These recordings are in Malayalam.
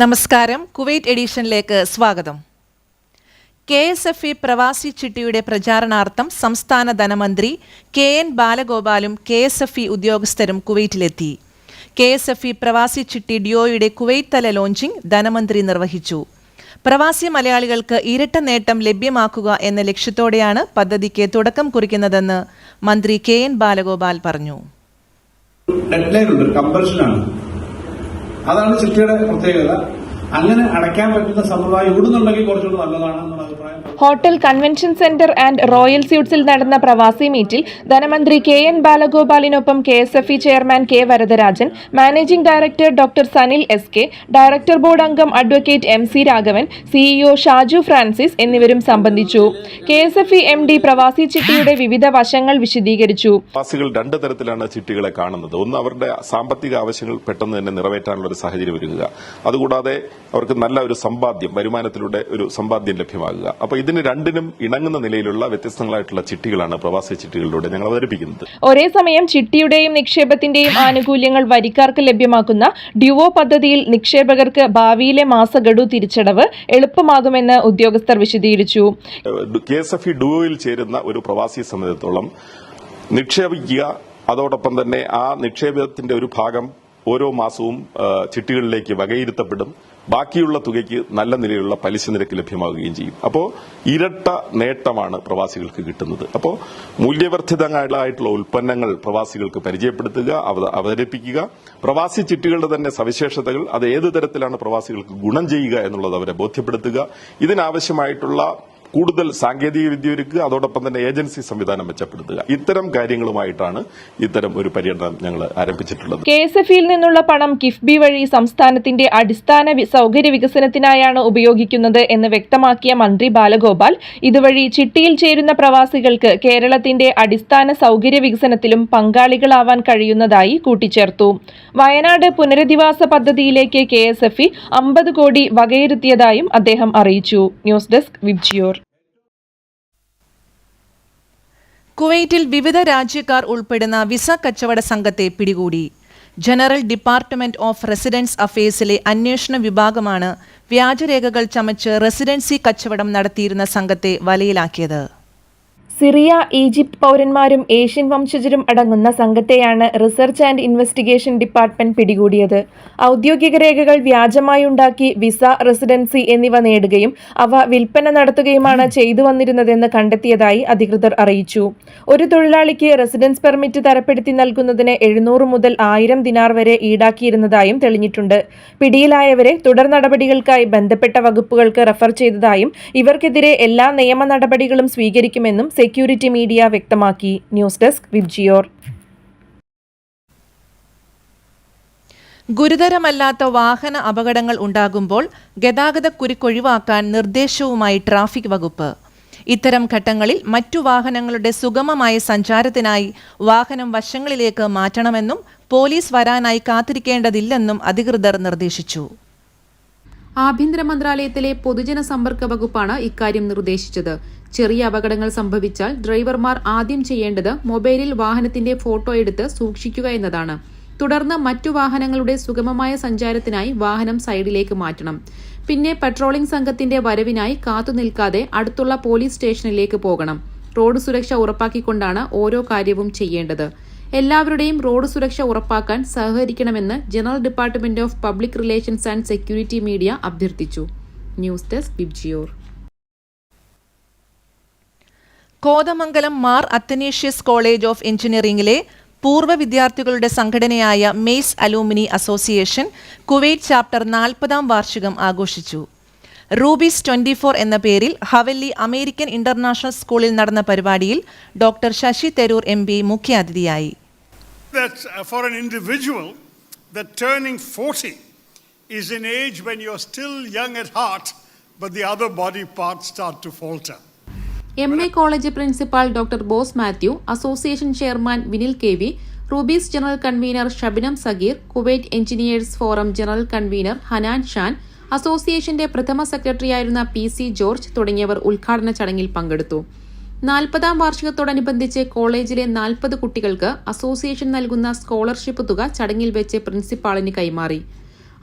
നമസ്കാരം. കുവൈറ്റ് എഡിഷനിലേക്ക് സ്വാഗതം. കെ എസ് എഫ് ഇ പ്രവാസി ചിട്ടിയുടെ പ്രചാരണാർത്ഥം സംസ്ഥാന ധനമന്ത്രി കെ എൻ ബാലഗോപാലും കെ എസ് എഫ് ഇ ഉദ്യോഗസ്ഥരും കുവൈറ്റിലെത്തി. കെ എസ് എഫ് ഇ പ്രവാസി ചിട്ടി ഡിയോയുടെ കുവൈറ്റ് തല ലോഞ്ചിംഗ് ധനമന്ത്രി നിർവഹിച്ചു. പ്രവാസി മലയാളികൾക്ക് ഇരട്ട നേട്ടം ലഭ്യമാക്കുക എന്ന ലക്ഷ്യത്തോടെയാണ് പദ്ധതിക്ക് തുടക്കം കുറിക്കുന്നതെന്ന് മന്ത്രി കെ എൻ ബാലഗോപാൽ പറഞ്ഞു. അതാണ് ചിട്ടിയുടെ പ്രത്യേകത. അങ്ങനെ അടയ്ക്കാൻ പറ്റുന്ന സമ്പ്രദായം ഇവിടുന്നുണ്ടെങ്കിൽ കുറച്ചുകൂടി നല്ലതാണെന്നുള്ള അഭിപ്രായം. Hotel convention centre and royal സ്യൂട്ട്സിൽ നടന്ന പ്രവാസി മീറ്റിൽ ധനമന്ത്രി K N ബാലഗോപാലിനൊപ്പം K S F E chairman K Varadarajan managing director doctor Sanil S K director board അംഗം advocate M C Raghavan CEO Shaju Francis എന്നിവരും സംബന്ധിച്ചു. K S F E M D പ്രവാസി ചിട്ടിയുടെ വിവിധ വശങ്ങൾ വിശദീകരിച്ചു. പ്രവാസികൾ രണ്ട് തരത്തിലാണ് ചിട്ടികളെ കാണുന്നത്. ഒന്ന് അവരുടെ സാമ്പത്തിക ആവശ്യങ്ങൾ പെട്ടെന്ന് തന്നെ നിറവേറ്റാനുള്ള ഒരു സാഹചര്യം ഒരുക്കുക. അതുകൂടാതെ അവർക്ക് നല്ല ഒരു സമ്പാദ്യം വരുമാനത്തിലൂടെ ഒരു സമ്പാദ്യം ലഭ്യമാകുക. അപ്പോൾ ഇതിന് രണ്ടിനും ഇണങ്ങുന്ന നിലയിലുള്ള വ്യത്യസ്തങ്ങളായിട്ടുള്ള ചിട്ടികളാണ് പ്രവാസി ചിട്ടികളിലൂടെ ഞങ്ങൾ അവതരിപ്പിക്കുന്നത്. ഒരേ സമയം ചിട്ടിയുടെയും നിക്ഷേപത്തിന്റെയും ആനുകൂല്യങ്ങൾ വരിക്കാർക്ക് ലഭ്യമാക്കുന്ന ഡ്യുവോ പദ്ധതിയിൽ നിക്ഷേപകർക്ക് ഭാവിയിലെ മാസഗഡു തിരിച്ചടവ് എളുപ്പമാകുമെന്ന് ഉദ്യോഗസ്ഥർ വിശദീകരിച്ചു. കെ എസ് എഫ് ഇ ഡുവോയിൽ ചേരുന്ന ഒരു പ്രവാസി സംബന്ധിച്ചിടത്തോളം നിക്ഷേപിക്കുക അതോടൊപ്പം തന്നെ ആ നിക്ഷേപത്തിന്റെ ഒരു ഭാഗം ഓരോ മാസവും ചിട്ടികളിലേക്ക് വകയിരുത്തപ്പെടും. ബാക്കിയുള്ള തുകയ്ക്ക് നല്ല നിലയിലുള്ള പലിശ നിരക്ക് ലഭ്യമാവുകയും ചെയ്യും. അപ്പോൾ ഇരട്ട നേട്ടമാണ് പ്രവാസികൾക്ക് കിട്ടുന്നത്. അപ്പോൾ മൂല്യവർദ്ധിതങ്ങളായിട്ടുള്ള ഉൽപ്പന്നങ്ങൾ പ്രവാസികൾക്ക് പരിചയപ്പെടുത്തുക അവതരിപ്പിക്കുക. പ്രവാസി ചിട്ടികളുടെ തന്നെ സവിശേഷതകൾ അത് ഏത് തരത്തിലാണ് പ്രവാസികൾക്ക് ഗുണം ചെയ്യുക എന്നുള്ളത് അവരെ ബോധ്യപ്പെടുത്തുക. ഇതിനാവശ്യമായിട്ടുള്ള കൂടുതൽ സാങ്കേതിക വിദ്യ ഒരുക്കുക അതോടൊപ്പം തന്നെ ഏജൻസി സംവിധാനം മെച്ചപ്പെടുത്തുക. ഇത്തരം കാര്യങ്ങളുമായിട്ടാണ് ഇത്തരം ഒരു പര്യടനം ഞങ്ങൾ ആരംഭിച്ചിട്ടുള്ളത്. കെ എസ് എഫിൽ നിന്നുള്ള പണം കിഫ്ബി വഴി സംസ്ഥാനത്തിന്റെ അടിസ്ഥാന സൗകര്യ വികസനത്തിനായാണ് ഉപയോഗിക്കുന്നത് എന്ന് വ്യക്തമാക്കിയ മന്ത്രി ബാലഗോപാൽ ഇതുവഴി ചിട്ടിയിൽ ചേരുന്ന പ്രവാസികൾക്ക് കേരളത്തിന്റെ അടിസ്ഥാന സൗകര്യ വികസനത്തിലും പങ്കാളികളാവാൻ കഴിയുന്നതായി കൂട്ടിച്ചേർത്തു. വയനാട് പുനരധിവാസ പദ്ധതിയിലേക്ക് കെ എസ് എഫ് ഇ അമ്പത് കോടി വകയിരുത്തിയതായും അദ്ദേഹം അറിയിച്ചു. News desk VIBGYOR. കുവൈറ്റിൽ വിവിധ രാജ്യക്കാർ ഉൾപ്പെടുന്ന വിസ കച്ചവട സംഘത്തെ പിടികൂടി. ജനറൽ ഡിപ്പാർട്ട്മെന്റ് ഓഫ് റെസിഡൻസ് അഫയേഴ്സിലെ അന്വേഷണ വിഭാഗമാണ് വ്യാജരേഖകൾ ചമച്ച് റെസിഡൻസി കച്ചവടം നടത്തിയിരുന്ന സംഘത്തെ വലയിലാക്കിയത്. സിറിയ ഈജിപ്ത് പൗരന്മാരും ഏഷ്യൻ വംശജരും അടങ്ങുന്ന സംഘത്തെയാണ് റിസർച്ച് ആൻഡ് ഇൻവെസ്റ്റിഗേഷൻ ഡിപ്പാർട്ട്മെന്റ് പിടികൂടിയത്. ഔദ്യോഗിക രേഖകൾ വ്യാജമായി ഉണ്ടാക്കി വിസ റെസിഡൻസി എന്നിവ നേടുകയും അവ വിൽപ്പന നടത്തുകയുമാണ് ചെയ്തു വന്നിരുന്നതെന്ന് കണ്ടെത്തിയതായി അധികൃതർ അറിയിച്ചു. ഒരു തൊഴിലാളിക്ക് റെസിഡൻസ് പെർമിറ്റ് തരപ്പെടുത്തി നൽകുന്നതിന് എഴുന്നൂറ് മുതൽ ആയിരം ദിനാർ വരെ ഈടാക്കിയിരുന്നതായും തെളിഞ്ഞിട്ടുണ്ട്. പിടിയിലായവരെ തുടർ നടപടികൾക്കായി ബന്ധപ്പെട്ട വകുപ്പുകൾക്ക് റഫർ ചെയ്തതായും ഇവർക്കെതിരെ എല്ലാ നിയമ നടപടികളും സ്വീകരിക്കുമെന്നും സെക്യൂരിറ്റി മീഡിയ വ്യക്തമാക്കി. ന്യൂസ് ഡെസ്ക് വിബ്ജിയോർ ഗുരുതരമല്ലാത്ത വാഹന അപകടങ്ങൾ ഉണ്ടാകുമ്പോൾ ഗതാഗത കുരുക്കൊഴിവാക്കാൻ നിർദ്ദേശവുമായി ട്രാഫിക് വകുപ്പ്. ഇത്തരം ഘട്ടങ്ങളിൽ മറ്റു വാഹനങ്ങളുടെ സുഗമമായ സഞ്ചാരത്തിനായി വാഹനം വശങ്ങളിലേക്ക് മാറ്റണമെന്നും പോലീസ് വരാനായി കാത്തിരിക്കേണ്ടതില്ലെന്നും അധികൃതർ നിർദ്ദേശിച്ചു. ആഭ്യന്തര മന്ത്രാലയത്തിലെ പൊതുജന സമ്പർക്ക വകുപ്പാണ് ഇക്കാര്യം നിർദ്ദേശിച്ചത്. ചെറിയ അപകടങ്ങൾ സംഭവിച്ചാൽ ഡ്രൈവർമാർ ആദ്യം ചെയ്യേണ്ടത് മൊബൈലിൽ വാഹനത്തിന്റെ ഫോട്ടോ എടുത്ത് സൂക്ഷിക്കുക എന്നതാണ്. തുടർന്ന് മറ്റു വാഹനങ്ങളുടെ സുഗമമായ സഞ്ചാരത്തിനായി വാഹനം സൈഡിലേക്ക് മാറ്റണം. പിന്നെ പട്രോളിംഗ് സംഘത്തിന്റെ വരവിനായി കാത്തുനിൽക്കാതെ അടുത്തുള്ള പോലീസ് സ്റ്റേഷനിലേക്ക് പോകണം. റോഡ് സുരക്ഷ ഉറപ്പാക്കിക്കൊണ്ടാണ് ഓരോ കാര്യവും ചെയ്യേണ്ടത്. എല്ലാവരുടെയും റോഡ് സുരക്ഷ ഉറപ്പാക്കാൻ സഹകരിക്കണമെന്ന് general department of public relations and security media അഭ്യർത്ഥിച്ചു. News desk VIBGYOR. Kothamangalam Mar Athanasius college of എഞ്ചിനീയറിംഗിലെ പൂർവ വിദ്യാർത്ഥികളുടെ സംഘടനയായ MACE alumni association Kuwait chapter നാൽപ്പതാം വാർഷികം ആഘോഷിച്ചു. റൂബീസ് ട്വന്റി ഫോർ എന്ന പേരിൽ ഹവല്ലി അമേരിക്കൻ ഇന്റർനാഷണൽ സ്കൂളിൽ നടന്ന പരിപാടിയിൽ doctor Shashi Tharoor M P മുഖ്യാതിഥിയായി. That uh, for an individual, that turning 40 is an age when you're still young at heart, but the other body parts start to falter. M A college principal doctor Bose Mathew association chairman Vinil K V Rubees general convener Shabinam Sageer Kuwait engineers forum general convener Hanan Shan അസോസിയേഷന്റെ പ്രഥമ സെക്രട്ടറിയായിരുന്ന പി സി ജോർജ് തുടങ്ങിയവർ ഉദ്ഘാടന ചടങ്ങിൽ പങ്കെടുത്തു നാൽപ്പതാം വാർഷികത്തോടനുബന്ധിച്ച് കോളേജിലെ നാൽപ്പത് കുട്ടികൾക്ക് അസോസിയേഷൻ നൽകുന്ന സ്കോളർഷിപ്പ് തുക ചടങ്ങിൽ വെച്ച് പ്രിൻസിപ്പാളിന് കൈമാറി.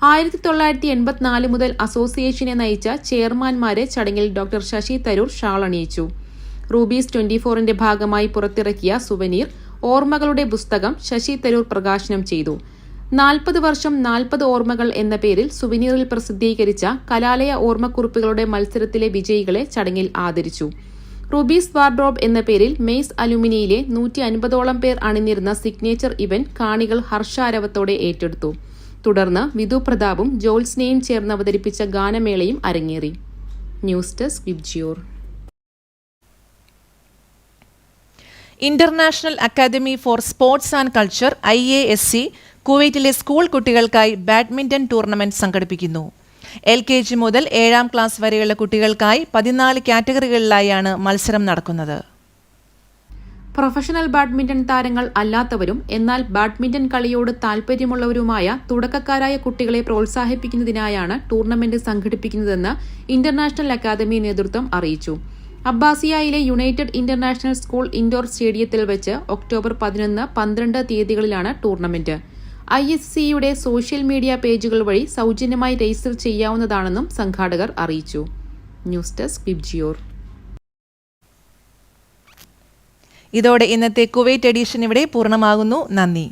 ആയിരത്തി തൊള്ളായിരത്തി എൺപത്തിനാല് മുതൽ അസോസിയേഷനെ നയിച്ച ചെയർമാൻമാരെ ചടങ്ങിൽ ഡോക്ടർ ശശി തരൂർ ഷാൾ അണിയിച്ചു. റൂബീസ് ട്വന്റി ഫോറിന്റെ ഭാഗമായി പുറത്തിറക്കിയ സുവനീർ ഓർമ്മകളുടെ പുസ്തകം ശശി തരൂർ പ്രകാശനം ചെയ്തു. നാൽപ്പത് വർഷം നാൽപ്പത് ഓർമ്മകൾ എന്ന പേരിൽ സുവനീറിൽ പ്രസിദ്ധീകരിച്ച കലാലയ ഓർമ്മക്കുറിപ്പുകളുടെ മത്സരത്തിലെ വിജയികളെ ചടങ്ങിൽ ആദരിച്ചു. റുബീസ് വാർഡ്രോബ് എന്ന പേരിൽ മെയ്സ് അലുമിനിയിലെ നൂറ്റി അൻപതോളം പേർ അണിനിരുന്ന സിഗ്നേച്ചർ ഇവന്റ് കാണികൾ ഹർഷാരവത്തോടെ ഏറ്റെടുത്തു. തുടർന്ന് വിധു പ്രതാപും ജോത്സ്നയും ചേർന്ന് അവതരിപ്പിച്ച ഗാനമേളയും അരങ്ങേറി. News desk VIBGYOR. International academy for sports and culture I A S C കുവൈറ്റിലെ സ്കൂൾ കുട്ടികൾക്കായി ബാഡ്മിന്റൺ ടൂർണമെന്റ് സംഘടിപ്പിക്കുന്നു. എൽ കെ ജി മുതൽ ഏഴാം ക്ലാസ് വരെയുള്ള കുട്ടികൾക്കായി പതിനാല് കാറ്റഗറികളിലായാണ് മത്സരം നടക്കുന്നത്. പ്രൊഫഷണൽ ബാഡ്മിന്റൺ താരങ്ങൾ അല്ലാത്തവരും എന്നാൽ ബാഡ്മിന്റൺ കളിയോട് താൽപര്യമുള്ളവരുമായ തുടക്കക്കാരായ കുട്ടികളെ പ്രോത്സാഹിപ്പിക്കുന്നതിനായാണ് ടൂർണമെന്റ് സംഘടിപ്പിക്കുന്നതെന്ന് ഇന്റർനാഷണൽ അക്കാദമി നേതൃത്വം അറിയിച്ചു. അബ്ബാസിയയിലെ യുണൈറ്റഡ് ഇന്റർനാഷണൽ സ്കൂൾ ഇൻഡോർ സ്റ്റേഡിയത്തിൽ വെച്ച് ഒക്ടോബർ പതിനൊന്ന് പന്ത്രണ്ട് തീയതികളിലാണ് ടൂർണമെന്റ്. ഐ എസ് സിയുടെ സോഷ്യൽ മീഡിയ പേജുകൾ വഴി സൗജന്യമായി രജിസ്റ്റർ ചെയ്യാവുന്നതാണെന്നും സംഘാടകർ അറിയിച്ചു. News desk VIBGYOR. ഇതോടെ ഇന്നത്തെ കുവൈറ്റ് എഡീഷൻ ഇവിടെ പൂർണമാകുന്നു. നന്ദി.